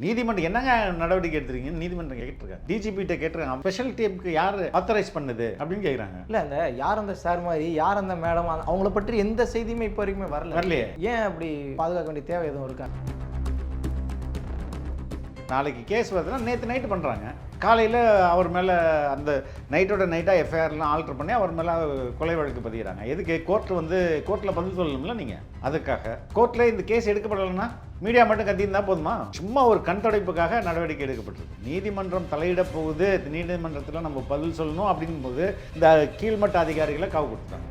நீதிமன்றம் என்னங்க நடவடிக்கை எடுத்துருக்கீங்க? நீதிமன்றம் கேட்டிருக்காங்க டிஜிபிட்ட கேட்டிருக்காங்க ஸ்பெஷல் டீமுக்கு யார் ஆத்தரைஸ் பண்ணது? அப்படின்னு கேட்குறாங்க இல்ல அந்த யார் அந்த சார் மாதிரி? யார் அந்த மேடம் அவங்கள பற்றி எந்த செய்தியுமே இப்போ வரைக்குமே வரல. வரலையே. ஏன் அப்படி பாதுகாக்க வேண்டிய தேவை எதுவும் இருக்கா? நாளைக்கு கேஸ் வருதுன்னா நேற்று நைட்டு பண்ணுறாங்க காலையில் அவர் மேலே அந்த நைட்டோட நைட்டாக எஃப்ஐஆர்லாம் ஆல்டர் பண்ணி அவர் மேலே கொலை வழக்கு பதிகிறாங்க எதுக்கு? கோர்ட்டில் வந்து கோர்ட்டில் பதில் சொல்லணும்ல நீங்கள் அதுக்காக. கோர்ட்டில் இந்த கேஸ் எடுக்கப்படலைன்னா மீடியா மட்டும் கத்தியிருந்தா போதுமா? சும்மா ஒரு கண் துடைப்புக்காக நடவடிக்கை எடுக்கப்பட்டிருக்கு. நீதிமன்றம் தலையிட போகுது நீதிமன்றத்தில் நம்ம பதில் சொல்லணும் அப்படிங்கும்போது இந்த கீழ்மட்ட அதிகாரிகளை காவு கொடுத்தாங்க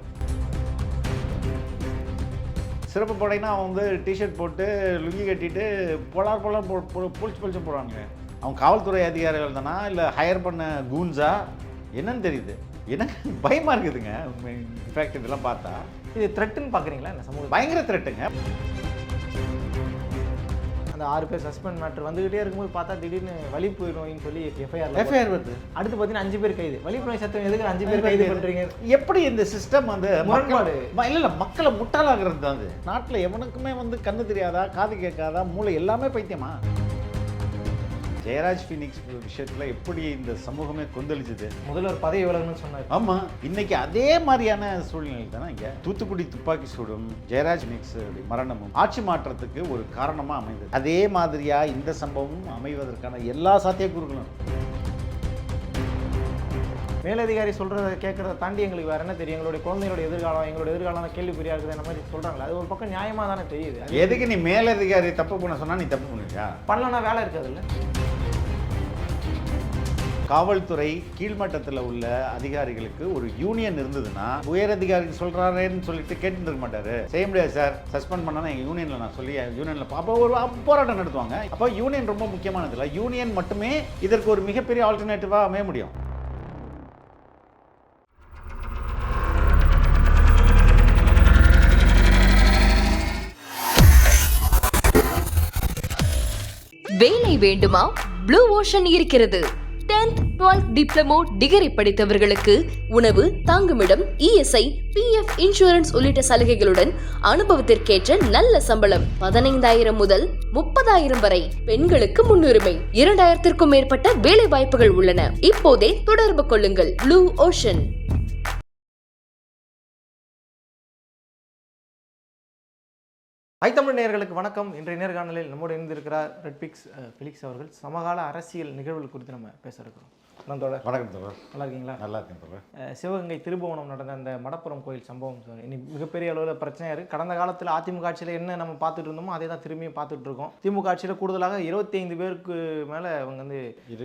சிறப்பு படைனா அவன் வந்து டிஷர்ட் போட்டு லுங்கி கட்டிட்டு பொலார் பொலார் போ போ- பொழிச்சு பொழிச்சு போடுறாங்க அவன் காவல்துறை அதிகாரிகள் தானா இல்லை ஹையர் பண்ண கூன்ஸா என்னன்னு தெரியுது. எனக்கு பயமாக இருக்குதுங்க. இன்ஃபேக்ட் இதெல்லாம் பார்த்தா. இது த்ரெட்டுன்னு பார்க்குறீங்களா? இந்த சமூகம் பயங்கர த்ரெட்டுங்க அந்த ஆறு பேர் சஸ்பெண்ட் மேட்டர் வந்துகிட்டே இருக்கும்போது பார்த்தா திடீர்னு வலிப்பு நோயின்னு சொல்லி எஃப்ஐஆர் எஃப்ஐஆர் வருது. அடுத்து பார்த்தீங்கன்னா அஞ்சு பேர் கைது. வலிப்பு நோய் சத்தம் எதுக்கு அஞ்சு பேர் கைது பண்றீங்க? எப்படி இந்த சிஸ்டம் வந்து முரண்பாடு. இல்ல இல்ல மக்களை முட்டாளாகிறது தான் அது. நாட்டில் எவனுக்குமே வந்து கண்ணு தெரியாதா காது கேட்காதா மூளை எல்லாமே பைத்தியமா? ஜெயராஜ் ஃபினிக்ஸ் விஷயத்துல எப்படி இந்த சமூகமே கொந்தளிச்சது? முதல்வர் பதவி விலகணும்னு சொன்னார். ஆமா இன்னைக்கு அதே மாதிரியான சூழ்நிலை தானே இங்க? தூத்துக்குடி துப்பாக்கி சூடும் ஜெயராஜ் மிக்ஸ் மரணமும் ஆட்சி மாற்றத்துக்கு ஒரு காரணமா அமைந்தது. அதே மாதிரியா இந்த சம்பவமும் அமைவதற்கான எல்லா சாத்தியக்கூறுகளும். மேலதிகாரி சொல்றத கேட்கறத தாண்டி எங்களுக்கு வேற என்ன தெரியும்? எங்களுடைய குழந்தைகளோட எதிர்காலம் எங்களோட எதிர்காலம் கேள்விக்குறியா இருக்குது அந்த மாதிரி சொல்றாங்களே. அது ஒரு பக்கம் நியாயமா தானே தெரியுது. எதுக்கு நீ மேலதிகாரி தப்பு பண்ண சொன்னா நீ தப்பு பண்ணுவியா பண்ணலன்னா வேலை இருக்காது இல்ல? காவல்துறை கீழ்மட்டத்தில் உள்ள அதிகாரிகளுக்கு ஒரு யூனியன் இருந்ததுன்னா உயர் அதிகாரி சொல்றாரேன்னு சொல்லிட்டு கேட்டுருக்க மாட்டாரு. செய்ய முடியாது சார் சஸ்பெண்ட் பண்ணனா எங்க யூனியன்ல நான் சொல்லி யூனியன்ல அப்போ ஒரு போராட்டம் நடத்துவாங்க. அப்போ யூனியன் ரொம்ப முக்கியமானது இல்லை. யூனியன் மட்டுமே இதற்கு ஒரு மிகப்பெரிய ஆல்டர்னேட்டிவாக அமைய முடியும். வேலை வேண்டுமா? ப்ளூ ஓஷன் இருக்கிறது. 10th 12th டிப்ளமோ டிகிரி படித்தவர்களுக்கு உணவு தங்குமிடம் இஎஸ்ஐ பிஎஃப் இன்சூரன்ஸ் உள்ளிட்ட சலுகைகளுடன் அனுபவத்திற்கேற்ற நல்ல சம்பளம். பதினைந்தாயிரம் முதல் முப்பதாயிரம் வரை பெண்களுக்கு முன்னுரிமை. இரண்டாயிரத்திற்கும் மேற்பட்ட வேலை வாய்ப்புகள் உள்ளன. இப்போதே தொடர்பு கொள்ளுங்கள். ப்ளூ ஓஷன் ஐத்தமிழ் நேயர்களுக்கு வணக்கம். இன்றைய நேர்காணலில் நம்மோடு இணைந்திருக்கிறார் ரெட்பிக்ஸ் ஃபிலிக்ஸ் அவர்கள். சமகால அரசியல் நிகழ்வுகள் குறித்து நம்ம பேச இருக்கிறோம். வணக்கம் தோழர். வணக்கம் தோழர். நல்லா இருக்கீங்களா நல்லா இருக்கேன் தோழர் சிவகங்கை திருபுவனம் நடந்த அந்த மடப்புறம் கோயில் சம்பவம் சார் இனி மிகப்பெரிய அளவில் பிரச்சனையாக இருக்குது கடந்த காலத்தில் அதிமுக ஆட்சியில் என்ன நம்ம பார்த்துட்டு இருந்தோமோ அதே தான் திரும்பியும் பார்த்துட்டு இருக்கோம். திமுக ஆட்சியில் கூடுதலாக இருபத்தி ஐந்து பேருக்கு மேலே அவங்க வந்து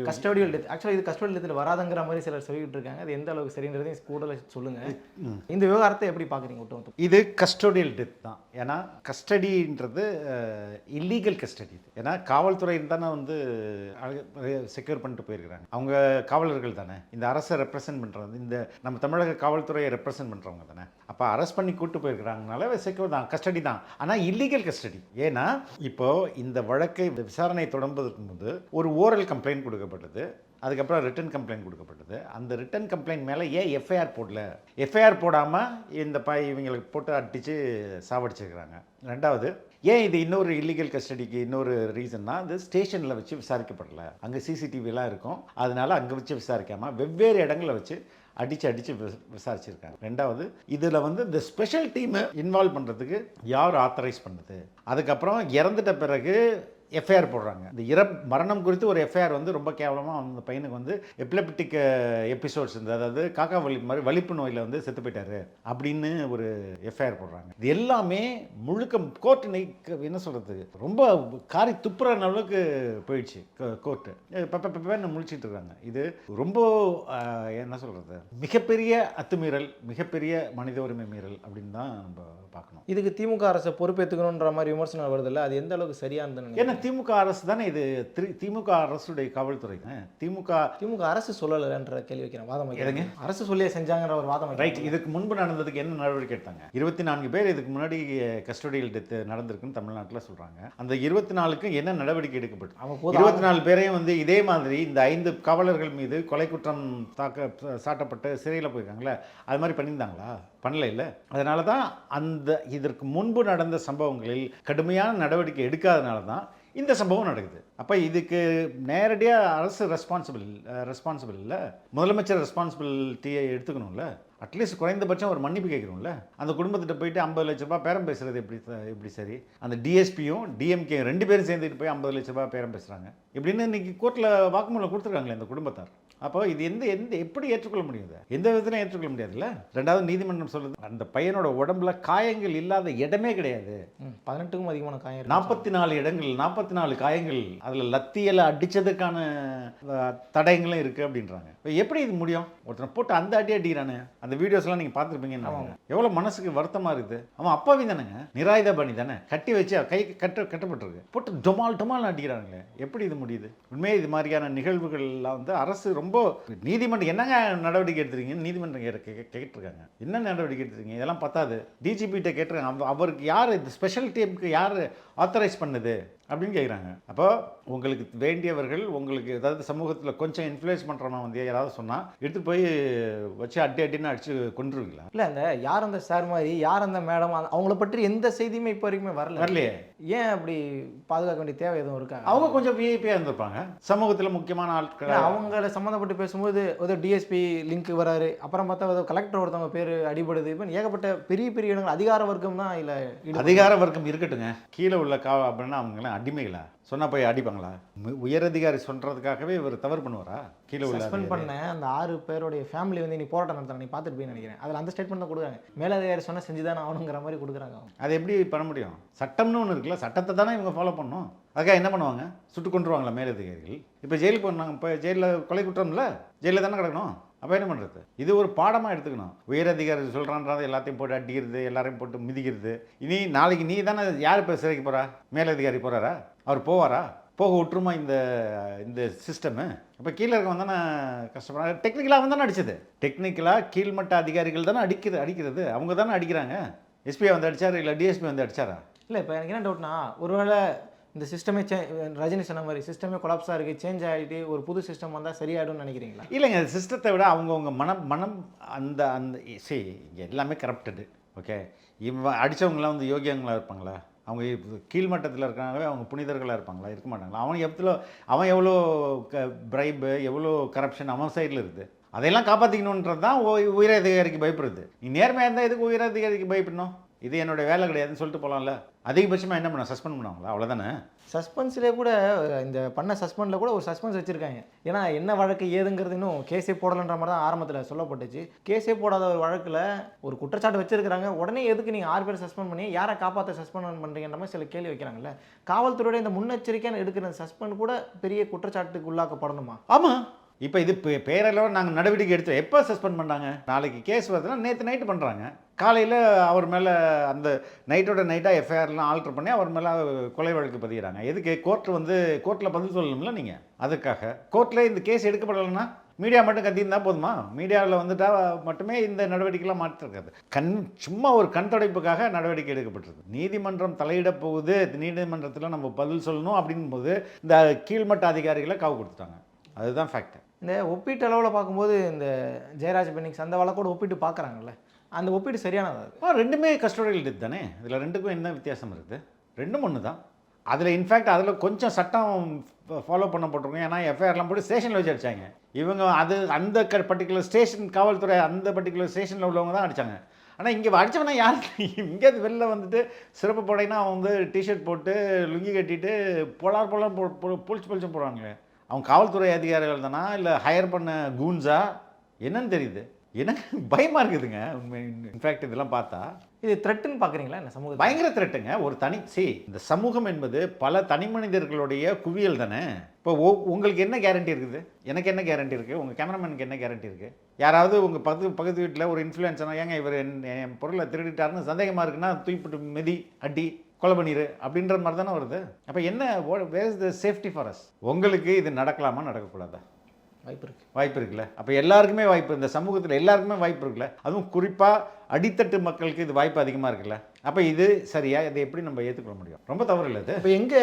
கஸ்டடியல் டெத் ஆக்சுவலாக இது கஸ்டடியல் டெத்தில் வராதுங்கிற மாதிரி சிலர் சொல்லிட்டு இருக்காங்க. அது எந்த அளவுக்கு சரின்றதையும் கூடுதலாக சொல்லுங்கள் இந்த விவகாரத்தை எப்படி பார்க்குறீங்க ஒட்டுமொத்தம் இது கஸ்டோடியல் டெத் தான். ஏன்னா கஸ்டடின்றது இல்லீகல் கஸ்டடி ஏன்னா காவல்துறையின் தானே வந்து செக்யூர் பண்ணிட்டு போயிருக்கிறாங்க. அவங்க காவலர்கள் தானே? இந்த அரசை ரெப்ரசன்ட் பண்ணுறது இந்த நம்ம தமிழக காவல்துறையை ரெப்ரசன்ட் பண்ணுறவங்க தானே? அப்போ அரெஸ்ட் பண்ணி கூட்டு போயிருக்கிறாங்கனால செக்யூர் தான் கஸ்டடி தான். ஆனால் இல்லீகல் கஸ்டடி ஏன்னா இப்போ இந்த வழக்கை விசாரணை தொடங்குவதற்கு முன்பு ஒரு ஓரல் கம்ப்ளைண்ட் கொடுக்கப்பட்டது அதுக்கப்புறம் ரிட்டன் கம்ப்ளைண்ட் கொடுக்கப்பட்டது. அந்த ரிட்டன் கம்ப்ளைண்ட் மேலே ஏன் எஃப்ஐஆர் போடல? எஃப்ஐஆர் போடாமல் இந்த ப இவங்களுக்கு போட்டு அடித்து சாவடிச்சிருக்கிறாங்க. ரெண்டாவது ஏன் இது இன்னொரு இல்லீகல் கஸ்டடிக்கு இன்னொரு ரீசன்னா அது ஸ்டேஷனில் வச்சு விசாரிக்கப்படல. அங்கே சிசிடிவிலாம் இருக்கும். அதனால அங்கே வச்சு விசாரிக்காமல் வெவ்வேறு இடங்களில் வச்சு அடித்து அடித்து விசாரிச்சிருக்காங்க. ரெண்டாவது இதில் வந்து இந்த ஸ்பெஷல் டீமை இன்வால்வ் பண்ணுறதுக்கு யார் ஆத்தரைஸ் பண்ணுது? அதுக்கப்புறம் இறந்துட்ட பிறகு எஃப்ஐஆர் போடுறாங்க. இந்த இறப் மரணம் குறித்து ஒரு எஃப்ஐஆர் வந்து ரொம்ப கேவலமாக அந்த பையனுக்கு வந்து எப்லெப்டிக் எபிசோட்ஸ் இருந்தது அதாவது காக்கா வலி மாதிரி வலிப்பு நோயில் வந்து செத்து போயிட்டாரு அப்படின்னு ஒரு எஃப்ஐஆர் போடுறாங்க. இது எல்லாமே முழுக்க கோர்ட் என்ன சொல்கிறது ரொம்ப காரி துப்புற அளவுக்கு போயிடுச்சு கோர்ட்டு பெப்பன்னு முழிச்சிட்டு இருக்காங்க. இது ரொம்ப என்ன சொல்கிறது மிகப்பெரிய அத்துமீறல் மிகப்பெரிய மனித உரிமை மீறல் அப்படின்னு தான் நம்ம பார்க்கணும். இதுக்கு திமுக அரசை பொறுப்பேற்றுக்கணுன்ற மாதிரி விமர்சனம் வருதுல்ல? அது எந்த அளவுக்கு சரியானதுன்னு ஏன்னா திமுக அரசு தானே இது? திமுக அரசுடைய காவல்துறை. திமுக திமுக அரசு சொல்லலைன்ற கேள்வி வைக்கிறேன். வாதம் எதுங்க? அரசு சொல்லியே செஞ்சாங்கன்ற ஒரு வாதம். ரைட் இதுக்கு முன்பு நடந்ததுக்கு என்ன நடவடிக்கை எடுத்தாங்க? இருபத்தி நான்கு பேர் இதுக்கு முன்னாடி கஸ்டடியல் டெத் நடந்திருக்குன்னு தமிழ்நாட்டில் சொல்றாங்க. அந்த இருபத்தி நாலுக்கு என்ன நடவடிக்கை எடுக்கப்பட்டு? இருபத்தி நாலு பேரையும் வந்து இதே மாதிரி இந்த ஐந்து காவலர்கள் மீது கொலை குற்றம் தாக்க சாட்டப்பட்டு சிறையில் போயிருக்காங்களே அது மாதிரி பண்ணியிருந்தாங்களா? பண்ணல இல்லை அதனால தான் அந்த இதற்கு முன்பு நடந்த சம்பவங்களில் கடுமையான நடவடிக்கை எடுக்காதனால தான் இந்த சம்பவம் நடக்குது. அப்போ இதுக்கு நேரடியாக அரசு ரெஸ்பான்சிபிள் ரெஸ்பான்சிபிள் இல்லை. முதலமைச்சர் ரெஸ்பான்சிபிலிட்டியை எடுத்துக்கணும்ல. அட்லீஸ்ட் குறைந்தபட்சம் ஒரு மன்னிப்பு கேட்குறோம்ல அந்த குடும்பத்திட்ட போயிட்டு ஐம்பது லட்ச ரூபாய் பேரம் பேசுறது எப்படி எப்படி சரி? அந்த டிஎஸ்பியும் டிஎம்கே ரெண்டு பேரும் சேர்ந்துட்டு போய் ஐம்பது லட்ச ரூபாய் பேரம் பேசுகிறாங்க இப்படின்னு இன்னைக்கு கோர்ட்டில் வாக்குமூலம் கொடுத்துருக்காங்களே இந்த குடும்பத்தார். அப்போ இது எந்த எந்த எப்படி ஏற்றுக்கொள்ள முடியும் இதை? எந்த விதத்திலும் ஏற்றுக்கொள்ள முடியாதுல்ல? ரெண்டாவது நீதிமன்றம் சொல்லுது அந்த பையனோட உடம்புல காயங்கள் இல்லாத இடமே கிடையாது. பதினெட்டுக்கும் அதிகமான காயம். நாற்பத்தி நாலு இடங்கள் நாற்பத்தி நாலு காயங்கள் அதில் லத்தியலை அடித்ததுக்கான தடயங்களும் இருக்குது அப்படின்றாங்க. இப்போ எப்படி இது முடியும்? ஒருத்தனை போட்டு அந்த அடி அடிக்கிறானு. அந்த வீடியோஸ்லாம் நீங்கள் பார்த்துருப்பீங்கன்னு எவ்வளோ மனசுக்கு வருத்தமாக இருக்குது. அவன் அப்பாவி தானேங்க. நிராயுதபாணி தானே. கட்டி வச்சு கை கட்ட கட்டப்பட்டிருக்கு. போட்டு டொமால் டொமால் அடிக்கிறாங்களே எப்படி இது முடியுது? உண்மையே இது மாதிரியான நிகழ்வுகள்லாம் வந்து அரசு ரொம்ப நீதிமன்றம் என்னங்க நடவடிக்கை எடுத்துருக்கீங்கன்னு நீதிமன்றம் கே- கேட்டிருக்காங்க. என்ன நடவடிக்கை எடுத்துருக்கீங்க? இதெல்லாம் பத்தாது. டிஜிபிகிட்ட கேட்டிருக்காங்க. அவ- அவருக்கு யார்? இந்த ஸ்பெஷல் டீமுக்கு யார் ஆத்தரைஸ் பண்ணுது அப்படின்னு கேட்குறாங்க அப்போ உங்களுக்கு வேண்டியவர்கள் உங்களுக்கு ஏதாவது சமூகத்தில் கொஞ்சம் இன்ஃப்ளூயன்ஸ் பண்ணுறவன் வந்து யாராவது சொன்னால் எடுத்து போய் வச்சு அடி அடின்னு அடிச்சு கொண்டுருவீங்களா இல்ல இந்த யார் அந்த சார் மாதிரி யார் அந்த மேடம் அவங்கள பற்றி எந்த செய்தியுமே இப்போ வரைக்குமே வரல. வரலையே. ஏன் அப்படி பாதுகாக்க வேண்டிய தேவை எதுவும் இருக்கா? அவங்க கொஞ்சம் விஐபியாக இருந்திருப்பாங்க. சமூகத்தில் முக்கியமான ஆட்கள். அவங்கள சம்மந்தப்பட்டு பேசும்போது ஏதோ டிஎஸ்பி லிங்க் வராரு. அப்புறம் பார்த்தா ஏதோ கலெக்டர் ஒருத்தவங்க பேர் அடிபடுது. இப்போ ஏகப்பட்ட பெரிய பெரிய இடங்கள் அதிகார வர்க்கம் தான் இதில் அதிகார வர்க்கம் இருக்கட்டுங்க. கீழே உள்ள கா அப்படின்னா அவங்களாம் அடிமைகளா? சொன்னா போய் அடிப்பாங்களா? உயரதிகாரி சொல்றதுக்காகவே இவர் தவறு பண்ணுவாரா? கீழே உள்ள சஸ்பெண்ட் அதிகாரி? பண்ண அந்த ஆறு பேருடைய ஃபேமிலி வந்து நீ போராட்டம் நடத்துறாங்க நீ பார்த்துட்டு போய் நினைக்கிறேன். அதில் அந்த ஸ்டேட்மெண்ட் தான் கொடுக்குறாங்க. மேலதிகாரி சொன்ன செஞ்சு தானே ஆகணுங்கிற மாதிரி கொடுக்குறாங்க அதை எப்படி பண்ண முடியும்? சட்டம்னு ஒன்று இருக்குல்ல சட்டத்தை தானே இவங்க ஃபாலோ பண்ணணும்? அதுக்காக என்ன பண்ணுவாங்க? சுட்டு கொண்டுருவாங்களா மேலதிகாரிகள்? இப்போ ஜெயிலுக்கு போனாங்க இப்போ ஜெயிலில் கொலை குற்றம்ல? ஜெயிலில் தானே கிடக்கணும்? அப்போ என்ன பண்ணுறது இது ஒரு பாடமாக எடுத்துக்கணும். உயரதிகாரி சொல்கிறான்றதை எல்லாத்தையும் போட்டு அடிக்கிறது எல்லாரையும் போட்டு மிதிக்கிறது. இனி நாளைக்கு நீ தானே யார் இப்போ சிறைக்கு போகிறா மேலதிகாரி போகிறாரா அவர் போவாரா? போக விட்டுருமா இந்த இந்த சிஸ்டமு இப்போ கீழே இருக்கவன் தானே கஷ்டப்படுறாங்க டெக்னிக்கலாக அவன் தானே அடிச்சது. டெக்னிக்கலாக கீழ்மட்ட அதிகாரிகள் தானே அடிக்கிறது அடிக்கிறது. அவங்க தானே அடிக்கிறாங்க. எஸ்பிஐ வந்து அடித்தார் இல்லை டிஎஸ்பி வந்து அடிச்சாரா? இல்லை இப்போ எனக்கு என்ன டவுட்னா ஒருவேளை இந்த சிஸ்டமே சே ரஜினி சொன்ன மாதிரி சிஸ்டமே கொலாப்ஸாக இருக்குது சேஞ்ச் ஆகிட்டு ஒரு புது சிஸ்டம் வந்தால் சரியாயிடும்னு நினைக்கிறீங்களா? இல்லைங்க சிஸ்டத்தை விட அவங்கவுங்க மனம் மனம் அந்த அந்த சரி இங்கே எல்லாமே கரப்டடு ஓகே இவன் அடித்தவங்களாம் வந்து யோகியங்களாக இருப்பாங்களா? அவங்க கீழ்மட்டத்தில் இருக்கிறனாலே அவங்க புனிதர்களாக இருப்பாங்களா? இருக்க மாட்டாங்களா? அவன் எவ்வளோ அவன் எவ்வளோ க பிரைபு எவ்வளோ கரப்ஷன் அவன் சைடில் இருக்குது அதையெல்லாம் காப்பாற்றிக்கணுன்றது தான் உ- உயரதிகாரிக்கு பயப்படுது. நீ நேர்மையாக இருந்தால் எதுக்கு உயரதிகாரிக்கு பயப்படணும்? இது என்னோட வேலை கிடையாதுன்னு சொல்லிட்டு போகலாம்ல அதிகபட்சமாக என்ன பண்ண சஸ்பெண்ட் பண்ணுவாங்களா? அவ்வளோதானே சஸ்பென்ஸ்லேயே கூட இந்த பண்ண சஸ்பெண்டில் கூட ஒரு சஸ்பென்ஸ் வச்சுருக்காங்க. ஏன்னா என்ன வழக்கு ஏதுங்கிறது இன்னும் கேஸே போடலன்ற மாதிரி தான் ஆரம்பத்தில் சொல்லப்பட்டுச்சு. கேஸே போடாத ஒரு வழக்கில் ஒரு குற்றச்சாட்டு வச்சிருக்காங்க உடனே எதுக்கு நீங்கள் ஆறு பேர் சஸ்பெண்ட் பண்ணி யாரை காப்பாற்ற சஸ்பெண்ட் பண்ணுறீங்கன்ற மாதிரி சில கேள்வி வைக்கிறாங்கல்ல. காவல்துறையோட இந்த முன்னெச்சரிக்கையான எடுக்கிற சஸ்பெண்ட் கூட பெரிய குற்றச்சாட்டுக்கு உள்ளாக்கப்படணுமா ஆமாம் இப்போ இது பே- பேரளவு நாங்கள் நடவடிக்கை எடுத்து எப்போ சஸ்பெண்ட் பண்ணாங்க நாளைக்கு கேஸ் வருதுன்னா நேற்று நைட்டு பண்ணுறாங்க காலையில் அவர் மேலே அந்த நைட்டோட நைட்டாக எஃப்ஐஆர்லாம் ஆல்ட்ரு பண்ணி அவர் மேலே கொலை வழக்கு பதிகிறாங்க எதுக்கு? கோர்ட்டு வந்து கோர்ட்டில் பதில் சொல்லணும்ல நீங்கள் அதுக்காக. கோர்ட்டில் இந்த கேஸ் எடுக்கப்படலைன்னா மீடியா மட்டும் கத்தியிருந்தால் போதுமா? மீடியாவில் வந்துட்டால் மட்டுமே இந்த நடவடிக்கைலாம் மாற்றிருக்காது. கண் சும்மா ஒரு கண் தொடைப்புக்காக நடவடிக்கை எடுக்கப்பட்டிருக்கு. நீதிமன்றம் தலையிட போகுது. நீதிமன்றத்தில் நம்ம பதில் சொல்லணும் அப்படின் போது இந்த கீழ்மட்ட அதிகாரிகளை காவு கொடுத்துட்டாங்க அதுதான் ஃபேக்ட் இந்த ஒப்பீட்டு அளவில் பார்க்கும்போது இந்த ஜெயராஜ் பெனிக்ஸ் அந்த வழக்கோட ஒப்பிட்டு பார்க்குறாங்கல்ல. அந்த ஒப்பீடு சரியானதா அது? ரெண்டுமே கஸ்டோடியல் டெத் தானே. இதில் ரெண்டுக்கும் என்ன வித்தியாசம் இருக்குது ரெண்டும் ஒன்று தான். அதில் இன்ஃபேக்ட் அதில் கொஞ்சம் சட்டம் ஃபாலோ பண்ண போட்டிருக்கோம். ஏன்னா எஃப்ஐஆர்லாம் போட்டு ஸ்டேஷனில் வச்சு அடிச்சாங்க. இவங்க அது அந்த க பர்டிகுலர் ஸ்டேஷன் காவல்துறை அந்த பர்டிகுலர் ஸ்டேஷனில் உள்ளவங்க தான் அடித்தாங்க ஆனால் இங்கே அடித்தவனா யார்? இங்கே வெளில வந்துட்டு சிறப்பு படைனா அவன் வந்து டிஷர்ட் போட்டு லுங்கி கட்டிட்டு போலார் போலார் போ பொழிச்சு பொழிச்சு போடுறாங்களே அவன் காவல்துறை அதிகாரிகள் தானா இல்லை ஹையர் பண்ண கூன்ஸா என்னன்னு தெரியுது. எனக்கு பயமாக இருக்குதுங்க. இன்ஃபேக்ட் இதெல்லாம் பார்த்தா. இது த்ரெட்டுன்னு பார்க்குறீங்களா? என்ன சமூகத்தில்? பயங்கர த்ரெட்டுங்க ஒரு தனி சி இந்த சமூகம் என்பது பல தனி மனிதர்களுடைய குவியல் தானே? இப்போ உங்களுக்கு என்ன கேரண்டி இருக்குது? எனக்கு என்ன கேரண்டி இருக்குது உங்கள் கேமராமேனுக்கு என்ன கேரண்டி இருக்குது யாராவது உங்கள் பக்கத்து பக்கத்து வீட்டில் ஒரு இன்ஃப்ளூயன்ஸனா ஏங்க இவர் என் என் பொருளை திருடிட்டாருன்னு சந்தேகமாக இருக்குன்னா தூக்கிப்பிட்டு மிதி அடி கொலை பண்ணிடு அப்படின்ற மாதிரி தானே வருது. அப்போ என்ன where is the safety for us உங்களுக்கு இது நடக்கலாமா நடக்கக்கூடாதா? வாய்ப்பு இருக்குது வாய்ப்பு இருக்குல்ல? அப்போ எல்லாருக்குமே வாய்ப்பு இந்த சமூகத்தில் எல்லாருக்குமே வாய்ப்பு இருக்குல்ல? அதுவும் குறிப்பாக அடித்தட்டு மக்களுக்கு இது வாய்ப்பு அதிகமாக இருக்குல்ல? அப்போ இது சரியா? இதை எப்படி நம்ம ஏற்றுக்கொள்ள முடியும்? ரொம்ப தவறு இல்லை இது. இப்போ எங்கே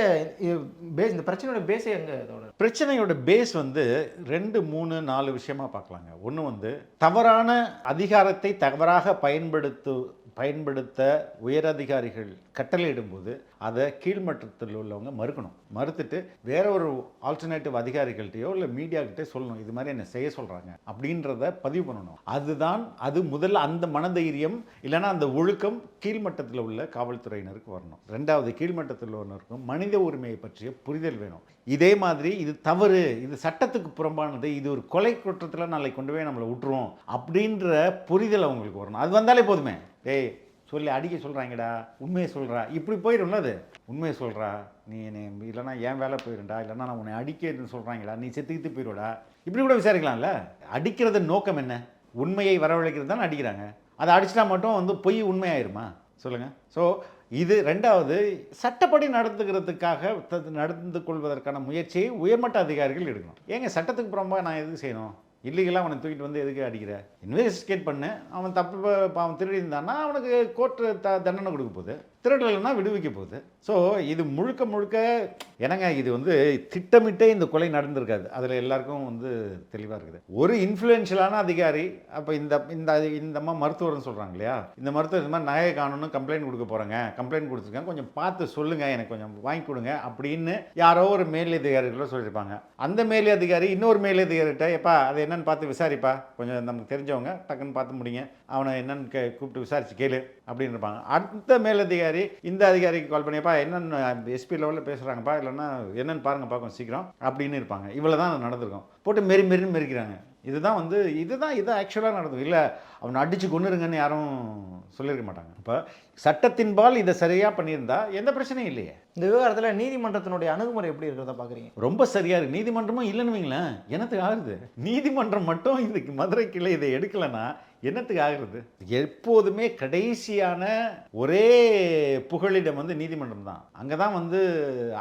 பேஸ் இந்த பிரச்சனையோட பேஸே எங்கே அதோட பிரச்சனையோட பேஸ் வந்து ரெண்டு மூணு நாலு விஷயமா பார்க்கலாங்க. ஒன்று வந்து தவறான அதிகாரத்தை தவறாக பயன்படுத்து பயன்படுத்த உயரதிகாரிகள் கட்டளையிடும்போது அதை கீழ்மட்டத்தில் உள்ளவங்க மறுக்கணும். மறுத்துட்டு வேற ஒரு ஆல்டர்னேட்டிவ் அதிகாரிகள்கிட்டயோ இல்லை மீடியாக்கிட்டே சொல்லணும். இது மாதிரி என்ன செய்ய சொல்கிறாங்க அப்படின்றத பதிவு பண்ணணும். அதுதான் அது முதல்ல அந்த மனதைரியம் இல்லைன்னா அந்த ஒழுக்கம் கீழ்மட்டத்தில் உள்ள காவல்துறையினருக்கு வரணும். ரெண்டாவது கீழ்மட்டத்தில் உள்ளவருக்கும் மனித உரிமையை பற்றிய புரிதல் வேணும். இதே மாதிரி இது தவறு இது சட்டத்துக்கு புறம்பானது இது ஒரு கொலை குற்றத்தில் நாளைக்கு கொண்டு போய் நம்மளை விட்டுருவோம் அப்படின்ற புரிதல் அவங்களுக்கு வரணும். அது வந்தாலே போதுமே. டேய் சொல்லி அடிக்க சொல்கிறாங்கடா உண்மையை சொல்கிறா இப்படி போயிடும்ல அது. உண்மையை சொல்கிறா நீ என்னை இல்லைன்னா என் வேலை போயிருண்டா இல்லைன்னா நான் உன்னை அடிக்கிறதுன்னு சொல்கிறாங்கடா நீ செத்துக்கிட்டு போயிடுவடா இப்படி கூட விசாரிக்கலாம்ல? அடிக்கிறது நோக்கம் என்ன? உண்மையை வரவழைக்கிறது தானே அடிக்கிறாங்க. அதை அடிச்சிட்டா மட்டும் வந்து பொய் உண்மையாயிருமா? சொல்லுங்கள் ஸோ இது ரெண்டாவது சட்டப்படி நடந்துக்கிறதுக்காக நடந்து கொள்வதற்கான முயற்சியை உயர்மட்ட அதிகாரிகள் எடுக்கணும். ஏங்க சட்டத்துக்கு புறம்பாக நான் எதுக்கு செய்யணும்? இல்லீகலாக அவனை தூக்கிட்டு வந்து எதுக்கு அடிக்கிற? இன்வெஸ்டிகேட் பண்ணு. அவன் தப்பு அவன் திருடி இருந்தான்னா அவனுக்கு கோர்ட்டு த தண்டனை கொடுக்க போகுது. திருடலைன்னா விடுவிக்க போகுது. ஸோ இது முழுக்க முழுக்க என்னங்க இது வந்து திட்டமிட்டே இந்த கொலை நடந்திருக்காது. அதில் எல்லாருக்கும் வந்து தெளிவாக இருக்குது. ஒரு இன்ஃப்ளூயன்ஷியலான அதிகாரி அப்போ இந்த இந்த இந்த அம்மா மருத்துவர்னு சொல்கிறாங்க இல்லையா? இந்த மருத்துவர் இந்த மாதிரி நகையை காணணும்னு கம்ப்ளைண்ட் கொடுக்க போகிறேங்க கம்ப்ளைண்ட் கொடுத்துருக்கேன் கொஞ்சம் பார்த்து சொல்லுங்கள் எனக்கு கொஞ்சம் வாங்கி கொடுங்க அப்படின்னு யாரோ ஒரு மேல் அதிகாரிகளோ சொல்லியிருப்பாங்க. அந்த மேலதிகாரி இன்னொரு மேல் அதிகாரிகிட்ட எப்பா அது என்னன்னு பார்த்து விசாரிப்பா. கொஞ்சம் நமக்கு தெரிஞ்சவங்க டக்குன்னு பார்த்து முடிங்க. அவனை என்னன்னு கே கூப்பிட்டு விசாரிச்சு கேளு. அப்படின்னு இருப்பாங்க. அடுத்த மேலதிகாரி இந்த அதிகாரிக்கு கால் பண்ணியப்பா என்னென்னு எஸ்பி லெவலில் பேசுகிறாங்கப்பா இல்லைன்னா என்னென்னு பாருங்க பார்க்கும் சீக்கிரம் அப்படின்னு இருப்பாங்க. இவ்வளோ தான் நடந்திருக்கும். போட்டு மெரி மெரின்னு மெரிக்கிறாங்க. இதுதான் வந்து இதுதான் இது ஆக்சுவலாக நடந்தது. இல்லை அவனை அடித்து கொண்டுருங்கன்னு யாரும் சொல்லியிருக்க மாட்டாங்க. இப்போ சட்டத்தின்பால் இதை சரியாக பண்ணியிருந்தா எந்த பிரச்சனையும் இல்லையே. இந்த விவகாரத்தில் நீதிமன்றத்தினுடைய அணுகுமுறை எப்படி இருக்கிறதா பார்க்குறீங்க ரொம்ப சரியா இருக்கு. நீதிமன்றமும் இல்லைன்னு வைங்களேன். என்னத்துக்கு ஆகுது நீதிமன்றம் மட்டும் இதுக்கு மதுரை கிளை இதை எடுக்கலைன்னா என்னத்துக்கு ஆகுறது? எப்போதுமே கடைசியான ஒரே புகழிடம் வந்து நீதிமன்றம் தான். அங்கே தான் வந்து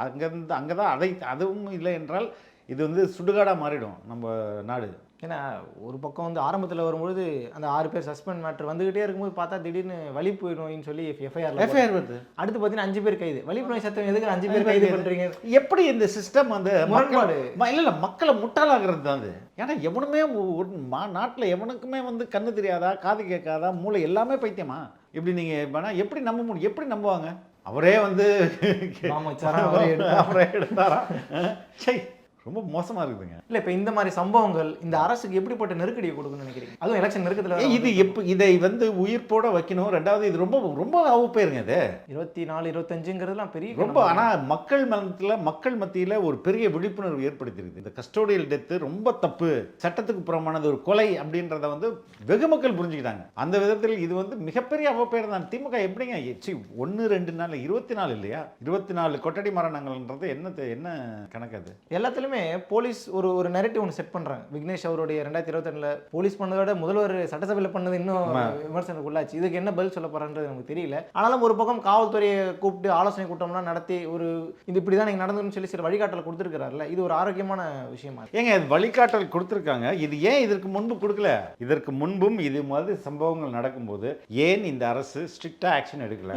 அங்கேருந்து அங்கே தான் அதை அதுவும் இல்லை என்றால் இது வந்து சுடுகாடாக மாறிடும் நம்ம நாடு. ஏன்னா ஒரு பக்கம் வந்து ஆரம்பத்தில் வரும்பொழுது அந்த ஆறு பேர் சஸ்பெண்ட் மேட்ரு வந்துகிட்டே இருக்கும்போது பார்த்தா திடீர்னு வலிப்பு நோயின்னு சொல்லி எஃப்ஐஆர் எஃப்ஐஆர் வருது. அடுத்து பார்த்தீங்கன்னா அஞ்சு பேர் கைது. வலிப்பு நோய் சத்தம் எதுக்கு அஞ்சு பேர் கைது பண்ணுறீங்க எப்படி இந்த சிஸ்டம் வந்து முரண்பாடு. இல்லை இல்லை மக்களை முட்டாளாகிறது தான் அது. ஏன்னா எவனுமே நாட்டில் எவனுக்குமே வந்து கண்ணு தெரியாதா காது கேட்காதா மூளை எல்லாமே பைத்தியமா? இப்படி நீங்கள் வேணா எப்படி நம்ப முடியும்? எப்படி நம்புவாங்க? அவரே வந்து சார், அவரே எடுத்தாரா? அவரே எடுத்தாரா? சை ரொம்ப மோசமாக இருக்குதுங்க. இல்லை இப்போ இந்த மாதிரி சம்பவங்கள் இந்த அரசுக்கு எப்படிப்பட்ட நெருக்கடியை கொடுக்குன்னு நினைக்கிறீங்க? அதுவும் எலெக்ஷன் நெருக்கத்தில் இது எப்போ இதை வந்து உயிர்ப்போட வைக்கணும். ரெண்டாவது இது ரொம்ப ரொம்ப அவுப்பேருங்க இது. இருபத்தி நாலு இருபத்தஞ்சுங்கிறதுலாம் பெரிய ரொம்ப ஆனால் மக்கள் மனத்தில் மக்கள் மத்தியில் ஒரு பெரிய விழிப்புணர்வு ஏற்படுத்தியிருக்கு இந்த கஸ்டோடியல் டெத்து ரொம்ப தப்பு. சட்டத்துக்கு புறமானது ஒரு கொலை அப்படின்றத வந்து வெகு மக்கள் புரிஞ்சுக்கிட்டாங்க. அந்த விதத்தில் இது வந்து மிகப்பெரிய அவப்பேர் தான் திமுக எப்படிங்க? சி ஒன்று ரெண்டு நாள் இருபத்தி நாலு இல்லையா? இருபத்தி நாலு கொட்டடி மரணங்கள்ன்றது என்ன என்ன கணக்கு அது? எல்லாத்துலேயுமே போலீஸ் ஒரு ஒரு நெரட்டிவ் ஒன்று செட் பண்ணுறாங்க விக்னேஷ் அவருடைய ரெண்டாயிரத்தி இருபத்தெண்டில் போலீஸ் பண்ணதை விட முதல்வர் சட்டசபையில் பண்ணது இன்னும். விமர்சனத்துக்கு உள்ளாச்சு இதுக்கு என்ன பதில் சொல்ல போறான்றது நமக்கு தெரியல. ஆனாலும் ஒரு பக்கம் காவல்துறையை கூப்பிட்டு ஆலோசனை கூட்டம்லாம் நடத்தி ஒரு இது இப்படி தான் நீங்கள் நடந்துன்னு சொல்லி சில வழிகாட்டல் கொடுத்துருக்காருல்ல இது ஒரு ஆரோக்கியமான விஷயமா. ஏங்க இது வழிகாட்டல் கொடுத்துருக்காங்க. இது ஏன் இதற்கு முன்பு கொடுக்கல? இதற்கு முன்பும் இது மாதிரி சம்பவங்கள் நடக்கும்போது ஏன் இந்த அரசு ஸ்ட்ரிக்டா ஆக்ஷன் எடுக்கல?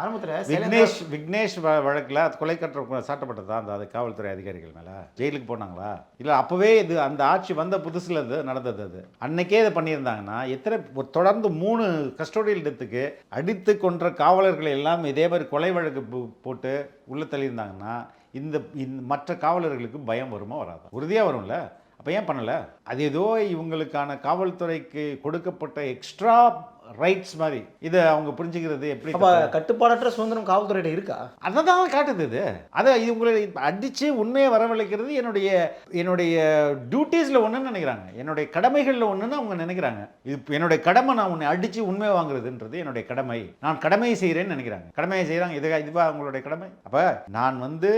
ஆரம்பத்தில் விக்னேஷ் விக்னேஷ் வழக்குல கொலை கற்ற சாட்டப்பட்டதா அந்த காவல்துறை அதிகாரிகள் மேல. ஜெயிலுக்கு போனாங்களா? இல்லை அப்போவே இது அந்த ஆட்சி வந்த புதுசுல இது நடந்தது அது. அன்னைக்கே இதை பண்ணியிருந்தாங்கன்னா எத்தனை தொடர்ந்து மூணு கஸ்டோடியல் டெத்துக்கு அடித்து கொன்ற காவலர்களை எல்லாம் இதே மாதிரி கொலை வழக்கு போட்டு உள்ளே தள்ளியிருந்தாங்கன்னா இந்த இந்த மற்ற காவலர்களுக்கு பயம் வருமா வராதா? உறுதியாக வரும்ல? அப்போ ஏன் பண்ணல? அது ஏதோ இவங்களுக்கான காவல்துறைக்கு கொடுக்கப்பட்ட எக்ஸ்ட்ரா ரைட்ஸ் மாதிரி. இதை அவங்க புரிஞ்சுக்கிறது எப்படி கட்டுப்பாடற்ற சுதந்திரம் காவல்துறையிட்ட இருக்கா? அதை தான் காட்டுது இது. அதை இது உங்களை அடித்து உண்மையை வரவழைக்கிறது என்னுடைய என்னுடைய டியூட்டிஸில் ஒன்றுன்னு நினைக்கிறாங்க. என்னுடைய கடமைகளில் ஒன்றுன்னு அவங்க நினைக்கிறாங்க. இது என்னுடைய கடமை நான் உன்னை அடித்து உண்மையை வாங்குறதுன்றது என்னுடைய கடமை. நான் கடமையை செய்கிறேன்னு நினைக்கிறாங்க. கடமையை செய்கிறாங்க இது இதுவா அவங்களுடைய கடமை? அப்போ நான் வந்து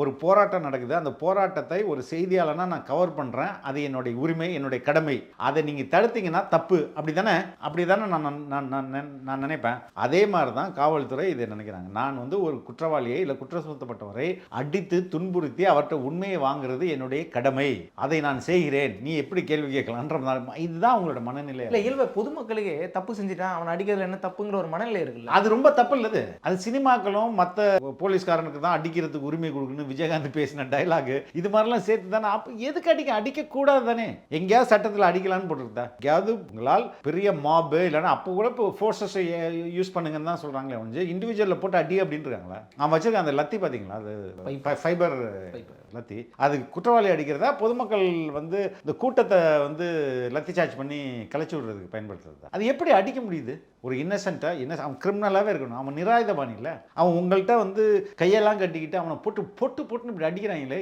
ஒரு போராட்டம் நடக்குது. அந்த போராட்டத்தை ஒரு செய்தியாளனா நான் கவர் பண்ணுறேன் அது என்னுடைய உரிமை என்னுடைய கடமை. அதை நீங்கள் தடுத்தீங்கன்னா தப்பு. அப்படி தானே அப்படி தானே நான் நான் நான் நினை- நான் நினைப்பேன். அதே மாதிரி தான் காவல்துறை இதை நினைக்கிறாங்க. நான் வந்து ஒரு குற்றவாளியை இல்லை குற்றம் சுமத்தப்பட்டவரை அடித்து துன்புறுத்தி அவர்கிட்ட உண்மையை வாங்குறது என்னுடைய கடமை. அதை நான் செய்கிறேன். நீ எப்படி கேள்வி கேட்கலான்ற இதுதான் அவங்களோட மனநிலை. இல்ல இயல்பு பொதுமக்களுக்கு தப்பு செஞ்சுட்டான் அவன் அடிக்கிறதுல என்ன தப்புங்கிற ஒரு மனநிலை இருக்குல்ல? அது ரொம்ப தப்பு இல்லது அது. சினிமாக்களும் மற்ற போலீஸ்காரனுக்கு தான் அடிக்கிறதுக்கு உரிமை கொடுக்கணும் விஜயகாந்த் பேசின டைலாக் இது மாதிரிலாம் சேர்த்து தானே அப்போ எதுக்கு அடிக்க அடிக்க கூடாது தானே? எங்கேயாவது சட்டத்தில் அடிக்கலாம்னு போட்டுருந்தா எங்கேயாவது உங்களால் பெரிய மாபு இல்லைன்னா அப்போ கூட இப்போ ஃபோர்ஸஸை யூஸ் பண்ணுங்கன்னு தான் சொல்கிறாங்களே வந்து இண்டிவிஜுவலில் போட்டு அடி அப்படின்னு இருக்காங்களா? அவன் வச்சிருக்க அந்த லத்தி பார்த்தீங்களா அது ஃபைபர் லத்தி அது குற்றவாளி அடிக்கிறதா பொதுமக்கள் வந்து இந்த கூட்டத்தை வந்து லத்தி சார்ஜ் பண்ணி கலைச்சி விடுறதுக்கு பயன்படுத்துறது? அது எப்படி அடிக்க முடியுது? ஒரு இன்னசென்ட்டாக இன்ன அவன் கிரிமினலாகவே இருக்கணும். அவன் நிராயுதபாணி இல்லை அவன் உங்கள்கிட்ட வந்து கையெல்லாம் கட்டிக்கிட்டு அவனை போட்டு பொட்டு போட்டுன்னு இப்படி அடிக்கிறாங்களே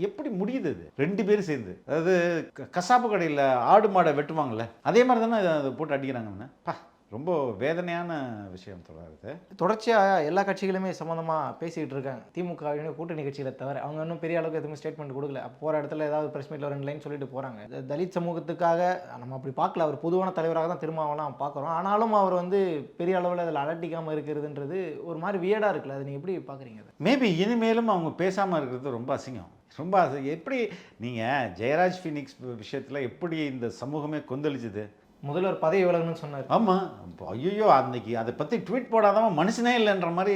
எப்படி முடியுது அது ரெண்டு பேரும் சேர்ந்து. அதாவது க- கசாப்பு கடையில் ஆடு மாடை வெட்டுவாங்கல்ல அதே மாதிரி தானே அதை போட்டு அடிக்கிறாங்கன்னு பா ரொம்ப வேதனையான விஷயம் தொடருது தொடர்ச்சியா எல்லா கட்சிகளுமே சம்மந்தமா பேசிக்கிட்டு இருக்காங்க. திமுக கூட்டணி கட்சிகளை தவிர அவங்க இன்னும் பெரிய அளவுக்கு எதுவுமே ஸ்டேட்மெண்ட் கொடுக்கல. போற இடத்துல ஏதாவது பிரஸ் மீட்ல ரெண்டு லைன் சொல்லிட்டு போறாங்க. இந்த தலித் சமூகத்துக்காக நம்ம அப்படி பார்க்கல. அவர் பொதுவான தலைவராக தான் திருமாவெல்லாம் பார்க்குறோம். ஆனாலும் அவர் வந்து பெரிய அளவில் அதில் அலட்டிக்காம இருக்கிறதுன்றது ஒரு மாதிரி வியடா இருக்குல்ல. அதை நீங்க எப்படி பாக்குறீங்க அதை? மேபி இனிமேலும் அவங்க பேசாமல் இருக்கிறது ரொம்ப அசிங்கம். ரொம்ப எப்படி நீங்கள் ஜெயராஜ் ஃபினிக்ஸ் விஷயத்தில் எப்படி இந்த சமூகமே கொந்தளிச்சுது? முதல்வர் பதவி விலகணும்னு சொன்னார். ஆமாம் ஐயோ அன்னைக்கு அதை பற்றி ட்வீட் போடாதவன் மனுஷனே இல்லைன்ற மாதிரி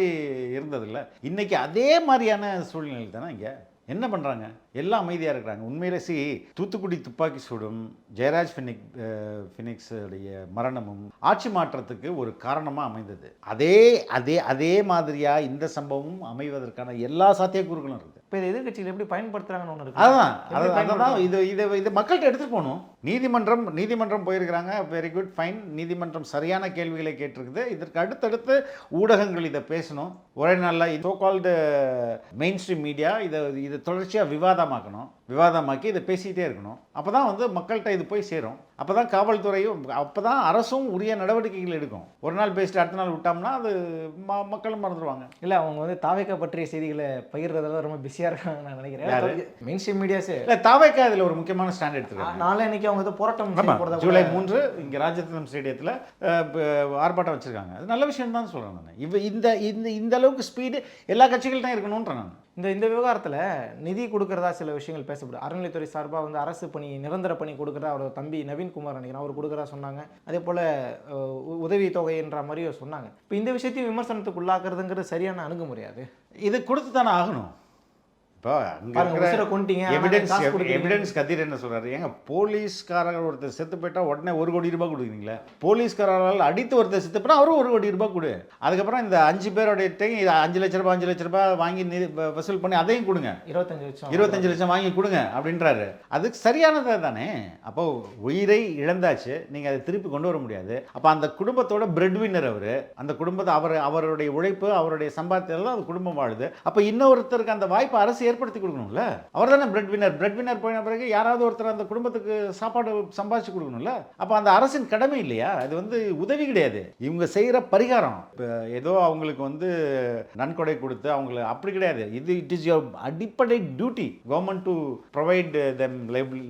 இருந்ததில்ல. இன்னைக்கு அதே மாதிரியான சூழ்நிலை தானே இங்கே? என்ன பண்ணுறாங்க எல்லாம் அமைதியாக இருக்கிறாங்க. உண்மையிலே சி தூத்துக்குடி துப்பாக்கி சூடும் ஜெயராஜ் ஃபினிக் ஃபினிக்ஸுடைய ஃபினிக்ஸ் மரணமும் ஆட்சி மாற்றத்துக்கு ஒரு காரணமாக அமைந்தது. அதே அதே அதே மாதிரியாக இந்த சம்பவமும் அமைவதற்கான எல்லா சாத்தியக்கூறுகளும் இருக்குது. இப்போ இதை எதிர்கட்சிகள் எப்படி பயன்படுத்துறாங்கன்னு ஒன்று இருக்கு. அதுதான் எப்படி அது- அதுதான் பயன்படுத்துறாங்க? இது இது இது மக்கள்கிட்ட எடுத்துட்டு போகணும். நீதிமன்றம் நீதிமன்றம் போயிருக்கிறாங்க. வெரி குட் ஃபைன் நீதிமன்றம் சரியான கேள்விகளை கேட்டிருக்குது. இதற்கு அடுத்தடுத்து ஊடகங்கள் இதை பேசணும். ஒரே நாளில் so called mainstream media இதை இதை தொடர்ச்சியாக விவாதமாக்கணும். விவாதமாக்கி இதை பேசிக்கிட்டே இருக்கணும். அப்போ தான் வந்து மக்கள்கிட்ட இது போய் சேரும். அப்போ தான் காவல்துறையும் அப்போ தான் அரசும் உரிய நடவடிக்கைகள் எடுக்கும். ஒரு நாள் பேசிட்டு அடுத்த நாள் விட்டோம்னா அது ம மக்களும் மறந்துடுவாங்க இல்ல அவங்க வந்து தாவேக்கா பற்றிய செய்திகளை பகிர்றதெல்லாம் ரொம்ப பிஸியா இருக்காங்க நான்? நினைக்கிறேன். மெயின் ஸ்ட்ரீம் மீடியாஸே இல்லை தாவைக்கா இதில் ஒரு முக்கியமான ஸ்டாண்ட் எடுத்துருக்காங்க. நாளை அன்னைக்கு அவங்க ஏதோ போராட்டம் ஜூலை மூன்று இங்கே ராஜரத்னம் ஸ்டேடியத்தில் ஆர்ப்பாட்டம் வச்சுருக்காங்க. அது நல்ல விஷயம் தான் சொல்கிறேன் நான். இவ இந்த இந்த இந்த அளவுக்கு ஸ்பீடு எல்லா கட்சிகள்கிட்டையும் இருக்கணுன்றேன் நான். இந்த இந்த விவகாரத்தில் நிதி கொடுக்குறதா சில விஷயங்கள் பேசப்படுது. அறநிலைத்துறை சார்பாக வந்து அரசு பணி நிரந்தர பணி கொடுக்குறதா அவரோட தம்பி நவீன்குமார் நினைக்கிறேன் அவர் கொடுக்குறா சொன்னாங்க. அதே போல் உதவித்தொகைன்ற உதவி மாதிரியும் சொன்னாங்க. இப்போ இந்த விஷயத்தையும் விமர்சனத்துக்கு உள்ளாக்குறதுங்கிறது சரியான அணுகுமுறையாது இது கொடுத்து தானே ஆகணும். இப்போ அங்கே இருக்கிற கொண்டீங்க எவிடன்ஸ். எவிடன்ஸ் கதிர் என்ன சொல்றாரு? ஏங்க போலீஸ்காரர் ஒருத்தர் செத்து போயிட்டா உடனே ஒரு கோடி ரூபாய் கொடுக்குறீங்களே? போலீஸ்காரரால் அடித்து ஒருத்தர் செத்து போனா அவரும் ஒரு கோடி ரூபாய் கொடு. அதுக்கப்புறம் இந்த அஞ்சு பேரோடைய இது அஞ்சு லட்ச ரூபாய் அஞ்சு லட்ச ரூபாய் வாங்கி வசூல் பண்ணி அதையும் கொடுங்க. இருபத்தஞ்சு லட்சம் இருபத்தஞ்சு லட்சம் வாங்கி கொடுங்க அப்படின்றாரு. அதுக்கு சரியானது தானே? அப்போ உயிரை இழந்தாச்சு. நீங்க அதை திருப்பி கொண்டு வர முடியாது. அப்ப அந்த குடும்பத்தோட பிரெட் வின்னர் அவரு அந்த குடும்பத்தை அவர் அவருடைய உழைப்பு அவருடைய சம்பாத்தியம் தான் அந்த குடும்பம் வாழுது. அப்ப இன்னொருத்தருக்கு அந்த வாய்ப்பை அரசு ஏற்படுத்தி கொடுக்கணும்ல? அவர் தானே பிரெட் வின்னர் பிரெட் வின்னர் போயின பிறகு யாராவது ஒருத்தர் அந்த குடும்பத்துக்கு சாப்பாடு சம்பாதிச்சு கொடுக்கணும்ல? அப்ப அந்த அரசின் கடமை இல்லையா? அது வந்து உதவி கிடையாது. இவங்க செய்யற பரிகாரம். இப்ப ஏதோ அவங்களுக்கு வந்து நன்கொடை கொடுத்து அவங்கள அப்படி கிடையாது. இது இட் இஸ் யோர் அடிப்படை duty government to provide them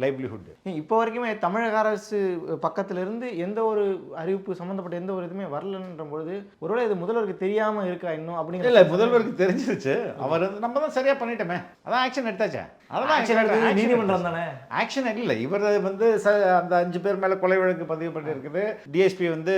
livelihood இப்போ வரைக்குமே தமிழக அரசு பக்கத்துல இருந்து எந்த ஒரு அறிவிப்பு சம்மந்தப்பட்ட எந்த ஒரு இதுவுமே வரலன்ற பொழுது ஒருவேளை இது முதல்வருக்கு தெரியாம இருக்கா இன்னும் அப்படிங்கிற இல்ல முதல்வருக்கு தெரிஞ்சிருச்சு. அவர் நம்ம தான் சரியா பண்ணிட்டோமே. அதான் ஆக்ஷன் எடுத்தாச்சே? அதான் Action action எடுத்தது நீதிமன்றம் தானே? ஆக்ஷன் இல்லை இவர் வந்து ச அந்த அஞ்சு பேர் மேலே கொலை வழக்கு பதிவு பண்ணியிருக்குது. டிஎஸ்பி வந்து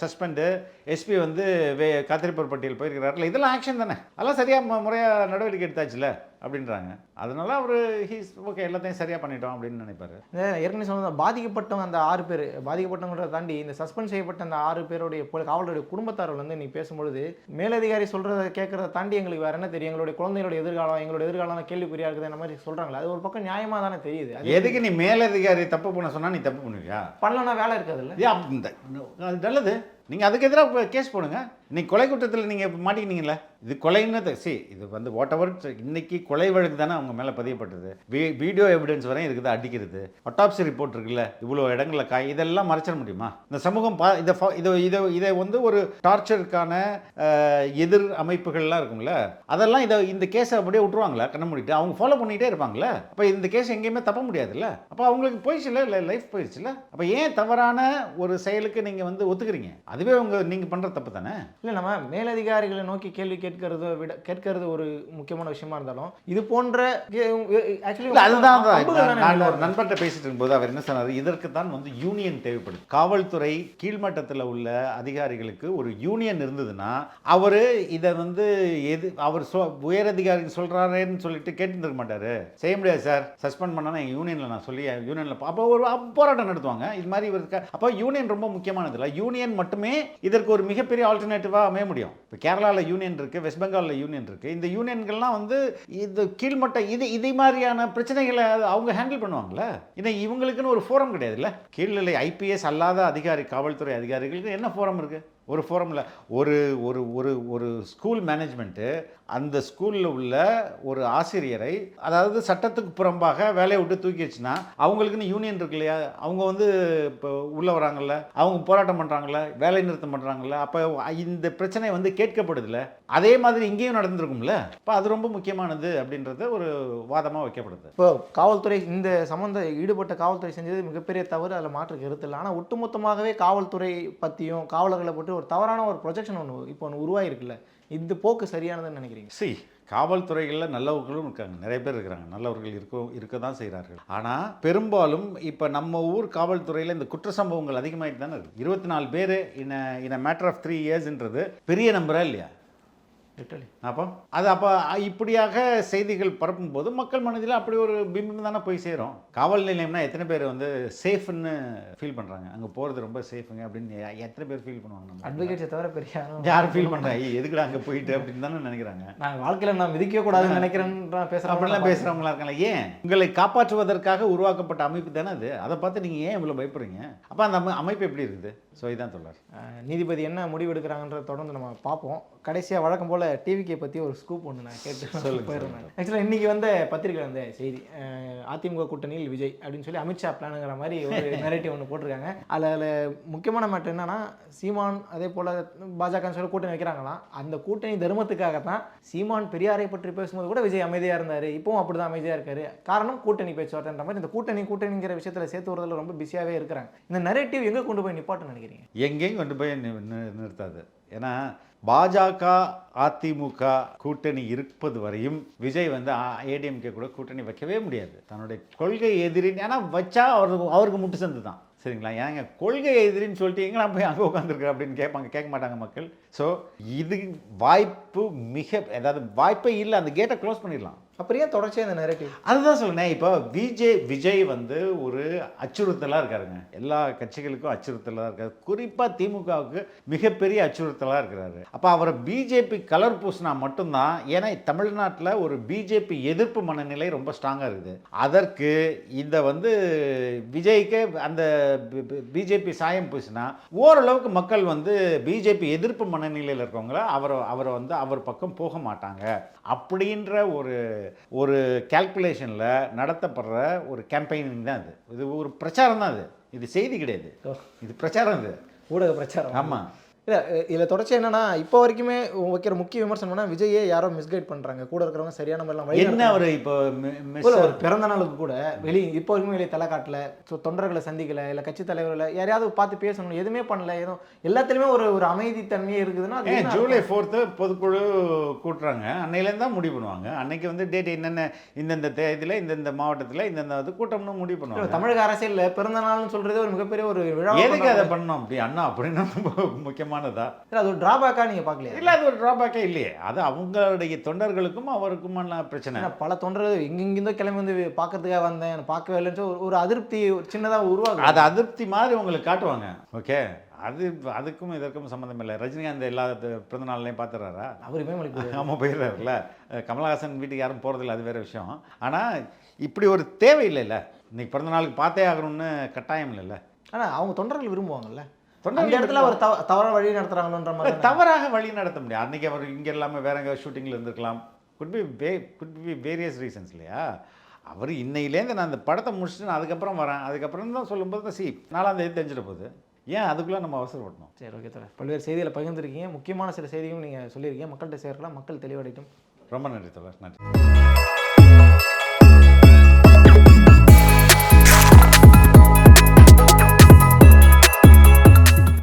சஸ்பெண்டு எஸ்பி வந்து வே காத்திருப்போர் பட்டியல் போயிருக்கிறாருல. இதெல்லாம் ஆக்ஷன் தானே. அதெல்லாம் சரியாக முறையாக நடவடிக்கை எடுத்தாச்சுல அப்படின்றாங்க. அதனால அவர் ஹீஸ் ஓகே எல்லாத்தையும் சரியாக பண்ணிட்டோம் அப்படின்னு நினைப்பாரு. ஏற்கனவே சொன்ன பாதிக்கப்பட்டவங்க அந்த ஆறு பேர் பாதிக்கப்பட்டவங்கிறத தாண்டி இந்த சஸ்பெண்ட் செய்யப்பட்ட அந்த ஆறு பேருடைய காவலருடைய குடும்பத்தார்கள் வந்து நீ பேசும்பொழுது மேலதிகாரி சொல்றத கேட்கறத தாண்டி எங்களுக்கு வேற என்ன தெரியும்? எங்களுடைய குழந்தைகளோட எதிர்காலம் எங்களோட எதிர்காலம் கேள்விக்குறியா இருக்குது அந்த மாதிரி சொல்றாங்களே. அது ஒரு பக்கம் நியாயமா தானே தெரியுது. எதுக்கு நீ மேலதிகாரி தப்பு பண்ண சொன்னா நீ தப்பு பண்ணுவியா? பண்ணலன்னா வேலை இருக்காதுல்ல இந்த அது நல்லது. நீங்கள் அதுக்கு எதிராக கேஸ் போடுங்க. இன்னைக்கு கொலை குற்றத்தில் நீங்கள் மாட்டிக்கினீங்களே இது கொலைன்னு சி இது வந்து வாட் எவர் இன்னைக்கு கொலை வழக்கு தானே அவங்க மேலே பதியப்பட்டது. வீ- வீடியோ எவிடன்ஸ் வரையும் இதுக்கு தான் அடிக்கிறது. அட்டாப்சி ரிப்போர்ட் இருக்குல்ல இவ்வளோ இடங்களில் காய் இதெல்லாம் மறைச்சிட முடியுமா? இந்த சமூகம் பா இதை இதை இதை இதை வந்து ஒரு டார்ச்சருக்கான எதிர் அமைப்புகள்லாம் இருக்கும்ல அதெல்லாம் இதை இந்த கேஸை அப்படியே விட்டுருவாங்களா? கண்ண மூடிட்டு. அவங்க ஃபாலோ பண்ணிகிட்டே இருப்பாங்களே அப்போ இந்த கேஸ் எங்கேயுமே தப்ப முடியாதுல்ல? அப்போ அவங்களுக்கு போயிடுச்சுல இல்லை லைஃப் போயிடுச்சுல அப்போ ஏன் தவறான ஒரு செயலுக்கு நீங்கள் வந்து ஒத்துக்கிறீங்க? அதுவே உங்க நீங்கள் பண்ணுற தப்பு தானே? இல்லை நம்ம மேலதிகாரிகளை நோக்கி கேள்வி கேட்கறத விட கேட்கறது ஒரு முக்கியமான விஷயமா இருந்தாலும் இது போன்ற ஆக்சுவலி அதுதான் தான். நான் ஒரு நண்பர்கிட்ட பேசிட்டு இருக்கும்போது அவர் என்ன சொன்னார்? இதற்கு தான் வந்து யூனியன் தேவைப்படுது. காவல்துறை கீழ்மட்டத்தில் உள்ள அதிகாரிகளுக்கு ஒரு யூனியன் இருந்ததுன்னா அவர் இதை வந்து எது அவர் சொ உயர் அதிகாரி சொல்கிறாரேன்னு சொல்லிட்டு கேட்டுருக்க மாட்டார். செய்ய முடியாது சார். சஸ்பெண்ட் பண்ணா எங்கள் யூனியனில் நான் சொல்லி யூனியனில் அப்போ ஒரு போராட்டம் நடத்துவாங்க. இது மாதிரி இவருக்கு அப்போ யூனியன் ரொம்ப முக்கியமானது இல்லை. யூனியன் மட்டுமே இதற்கு ஒரு மிகப்பெரிய ஆல்டர்னேட்டிவாக அமைய முடியும். இப்போ கேரளாவில் யூனியன் இருக்குது வெஸ்ட் பெங்காலில் யூனியன் இருக்குது இந்த யூனியன்கள்லாம் வந்து இது கீழ்மட்ட இது இதே மாதிரியான பிரச்சனைகளை அவங்க ஹேண்டில் பண்ணுவாங்களே ஏன்னா இவங்களுக்குன்னு ஒரு ஃபோரம் கிடையாதுல்ல? கீழ்நிலை ஐபிஎஸ் அல்லாத அதிகாரி காவல்துறை அதிகாரிகளுக்கு என்ன ஃபோரம் இருக்குது ஒரு ஃபோரமில் ஒரு ஒரு ஒரு ஒரு ஸ்கூல் மேனேஜ்மெண்ட்டு அந்த ஸ்கூலில் உள்ள ஒரு ஆசிரியரை அதாவது சட்டத்துக்கு புறம்பாக வேலையை விட்டு தூக்கிடுச்சுன்னா அவங்களுக்குன்னு யூனியன் இருக்கு இல்லையா? அவங்க வந்து இப்போ உள்ளே வராங்கல்ல அவங்க போராட்டம் பண்ணுறாங்கல்ல வேலை நிறுத்தம் பண்ணுறாங்கல்ல அப்போ இந்த பிரச்சனை வந்து கேட்கப்படுதுல்ல. அதே மாதிரி இங்கேயும் நடந்திருக்கும்ல? இப்போ அது ரொம்ப முக்கியமானது அப்படின்றது ஒரு வாதமாக வைக்கப்படுது. இப்போ காவல்துறை இந்த சம்மந்த ஈடுபட்ட காவல்துறை செஞ்சது மிகப்பெரிய தவறு அதில் மாற்று கருத்து இல்லை. ஆனால் ஒட்டுமொத்தமாகவே காவல்துறை பற்றியும் காவலர்களை பற்றி ஒரு தவறான ஒரு ப்ரொஜெக்ஷன் ஒன்று இப்போ ஒன்று உருவாயிருக்குல்ல இந்த போக்கு சரியானதுன்னு நினைக்கிறீங்க? சி காவல்துறைகளில் நல்லவர்களும் இருக்காங்க. நிறைய பேர் இருக்கிறாங்க. நல்லவர்கள் இருக்க இருக்க தான் செய்கிறார்கள். ஆனால் பெரும்பாலும் இப்போ நம்ம ஊர் காவல்துறையில் இந்த குற்ற சம்பவங்கள் அதிகமாகிட்டு தானே இருக்குது இருபத்தி நாலு பேர் in in matter of three இயர்ஸ்ன்றது பெரிய நம்பரா இல்லையா? லிட்டலி அப்போ அது அப்போ இப்படியாக செய்திகள் பரப்பும்போது மக்கள் மனதில் அப்படி ஒரு பிம்பம் தானே போய் சேரும். காவல் நிலையம்னா எத்தனை பேர் வந்து சேஃப்னு ஃபீல் பண்ணுறாங்க அங்கே போகிறது ரொம்ப சேஃபுங்க அப்படின்னு எத்தனை பேர் ஃபீல் பண்ணுவாங்க நம்ம அட்வொகேட்ஸை தவிர பெரிய யார் ஃபீல் பண்ணுறாங்க எதுக்குடா அங்கே போயிட்டு அப்படின்னு தானே நினைக்கிறாங்க. நான் வாழ்க்கையில் நான் மிதிக்க கூடாதுன்னு நினைக்கிறேன்னு பேசுகிறேன் அப்படிலாம் பேசுகிறவங்களா இருக்காங்களா? ஏன்? உங்களை காப்பாற்றுவதற்காக உருவாக்கப்பட்ட அமைப்பு தானே அது. அதை பார்த்து நீங்கள் ஏன் இவ்வளோ பயப்படுறீங்க? அப்போ அந்த அமை- அமைப்பு எப்படி இருக்குது? ஸோ இதான் சொல்றார் அஹ் நீதிபதி என்ன முடிவு எடுக்கிறாங்கன்றத தொடர்ந்து நம்ம பார்ப்போம். கடைசியாக வழக்கம் போல் டிவிக்கே பற்றி ஒரு ஸ்கூப் ஒன்று நான் கேட்டு போயிருந்தேன் ஆக்சுவலாக இன்றைக்கி வந்து பத்திரிக்கை வந்த செய்தி அதிமுக கூட்டணியில் விஜய் அப்படின்னு சொல்லி அமித்ஷா பிளானுங்கிற மாதிரி ஒரு நெரேட்டிவ் ஒன்று போட்டிருக்காங்க. அதில் முக்கியமான மேட்டர் என்னன்னா சீமான் அதே போல் பாஜக சொல்லி கூட்டணி வைக்கிறாங்களாம். அந்த கூட்டணி தர்மத்துக்காக தான் சீமான் பெரியாரை பற்றி பேசும்போது கூட விஜய் அமைதியாக இருந்தார். இப்பவும் அப்படி தான் அமைதியாக இருக்காரு. காரணம் கூட்டணி பேச்சுவார்த்தைன்ற மாதிரி இந்த கூட்டணி கூட்டணிங்கிற விஷயத்தில் சேர்த்து வரதில் ரொம்ப பிஸியாகவே இருக்கிறாங்க. இந்த நெரேட்டிவ் எங்கே கொண்டு போய் நிப்பாட்டுன்னு நினைக்கிறீங்க? எங்கேயும் கொண்டு போய் நிறுத்தாது. ஏன்னா பாஜக அதிமுக கூட்டணி இருப்பது வரையும் விஜய் வந்து ஏடிஎம்கே கூட கூட்டணி வைக்கவே முடியாது. தன்னுடைய கொள்கை எதிரின்னு ஏன்னா வச்சா அவருக்கு அவருக்கு முட்டு சந்து தான். சரிங்களா? ஏங்க கொள்கை எதிரின்னு சொல்லிட்டு எங்கெல்லாம் போய் அங்கே உட்காந்துருக்க அப்படின்னு கேட்பாங்க கேட்க மாட்டாங்க மக்கள். ஸோ இது வாய்ப்பு மிக அதாவது வாய்ப்பே இல்லை. அந்த கேட்டை க்ளோஸ் பண்ணிடலாம். அப்புறம் ஏன் தொடர்ச்சியாக இந்த நெரேட்டிவ் அதுதான் சொல்லுனேன் இப்போ விஜய் விஜய் வந்து ஒரு அச்சுறுத்தலாக இருக்காருங்க. எல்லா கட்சிகளுக்கும் அச்சுறுத்தலாக இருக்காரு. குறிப்பாக திமுகவுக்கு மிகப்பெரிய அச்சுறுத்தலாக இருக்கிறாரு. அப்போ அவரை பிஜேபி கலர் பூசினா மட்டும்தான் ஏன்னா தமிழ்நாட்டில் ஒரு பிஜேபி எதிர்ப்பு மனநிலை ரொம்ப ஸ்ட்ராங்காக இருக்குது. அதற்கு இந்த வந்து விஜய்க்கு அந்த பிஜேபி சாயம் பூசினா ஓரளவுக்கு மக்கள் வந்து பிஜேபி எதிர்ப்பு மனநிலையில் இருக்கவங்கள அவரை அவரை வந்து அவர் பக்கம் போக மாட்டாங்க. அப்படின்ற ஒரு ஒரு கால்குலேஷனில் நடத்தப்படுற ஒரு கேம்பெயினிங் தான் அது. இது ஒரு பிரச்சாரம் தான் அது. இது செய்தி கிடையாது. இது பிரச்சாரம் இது ஊடக பிரச்சாரம். ஆமாம் இல்லை இதில் தொடர்ச்சி என்னன்னா இப்போ வரைக்குமே வைக்கிற முக்கிய விமர்சனம் என்ன விஜயே யாரோ மிஸ்கைட் பண்ணுறாங்க கூட இருக்கிறவங்க சரியான மாதிரிலாம் என்ன அவர் இப்போ. ஒரு பிறந்த நாளுக்கு கூட வெளி இப்போ வரைக்கும் வெளியே தலை காட்டல ஸோ தொண்டர்களை சந்திக்கல இல்லை கட்சி தலைவர்களை யாரையாவது பார்த்து பேசணும் எதுவுமே பண்ணல ஏதோ எல்லாத்துலேயுமே ஒரு ஒரு அமைதித்தன்மையே இருக்குதுன்னா ஜூலை ஃபோர்த்து பொதுக்குழு கூட்டுறாங்க. அன்னையிலேருந்து தான் முடிவு பண்ணுவாங்க. அன்னைக்கு வந்து டேட் என்னென்ன இந்தந்த தேதியில் இந்தந்த மாவட்டத்தில் இந்தந்த இது கூட்டம்னு முடிவு? பண்ணுவாங்க. தமிழக அரசியல்ல பிறந்த நாள்னு சொல்றதே ஒரு மிகப்பெரிய ஒரு விழா எதுக்கு அதை பண்ணணும்? அப்படி அண்ணா அப்படின்னு ரொம்ப முக்கியமானதா அது ஒரு டிராபேக்கா நீங்க பார்க்கலையா? இல்லை அது ஒரு ட்ராபேக்கே இல்லையே. அது அவங்களுடைய தொண்டர்களுக்கும் அவருக்குமான பிரச்சனை. பல தொண்டர்கள் எங்கெங்கிருந்தோ கிளம்பி வந்து பார்க்கறதுக்காக வந்தேன் பார்க்கவே இல்லைன்னு ஒரு ஒரு அதிருப்தி சின்னதாக உருவாகும் அது அதிருப்தி மாதிரி உங்களுக்கு காட்டுவாங்க. ஓகே? அது அதுக்கும் இதற்கும் சம்மந்தம் இல்லை. ரஜினிகாந்த் எல்லா பிறந்த நாள்லையும் பார்த்துறாரா? அவருமே ஆமாம் போயிடுறாருல கமலஹாசன் வீட்டுக்கு யாரும் போகிறதில்ல அது வேறு விஷயம். ஆனால் இப்படி ஒரு தேவை இல்லைல்ல இன்னைக்கு பிறந்த நாளுக்கு பார்த்தே ஆகணும்னு கட்டாயம் இல்லைல்ல. ஆனால் அவங்க தொண்டர்கள் விரும்புவாங்கல்ல. அந்த இடத்துல அவர் தவ தவறாக வழி நடத்துறாங்கன்ற மாதிரி? தவறாக வழி நடத்த முடியாது. அன்னைக்கு அவர் இங்கே இல்லாமல் வேற எங்கே ஷூட்டிங்கில் இருந்திருக்கலாம். Could be way could be various reasons இல்லையா? அவர் இன்னையிலேருந்து நான் அந்த படத்தை முடிச்சுட்டு நான் அதுக்கப்புறம் வரேன். அதுக்கப்புறம் தான் சொல்லும்போது தான் சி நாலாம் தேதி தெரிஞ்சிட போகுது. ஏன் அதுக்குள்ளே நம்ம அவசரப்படணும் சரி ஓகே தோழர். பல்வேறு செய்திகளை பகிர்ந்துருக்கீங்க. முக்கியமான சில செய்திகளும் நீங்கள் சொல்லியிருக்கீங்க. மக்கள்கிட்ட சேர்க்கலாம். மக்கள் தெளிவடையட்டும் ரொம்ப நன்றி தோழர். நன்றி.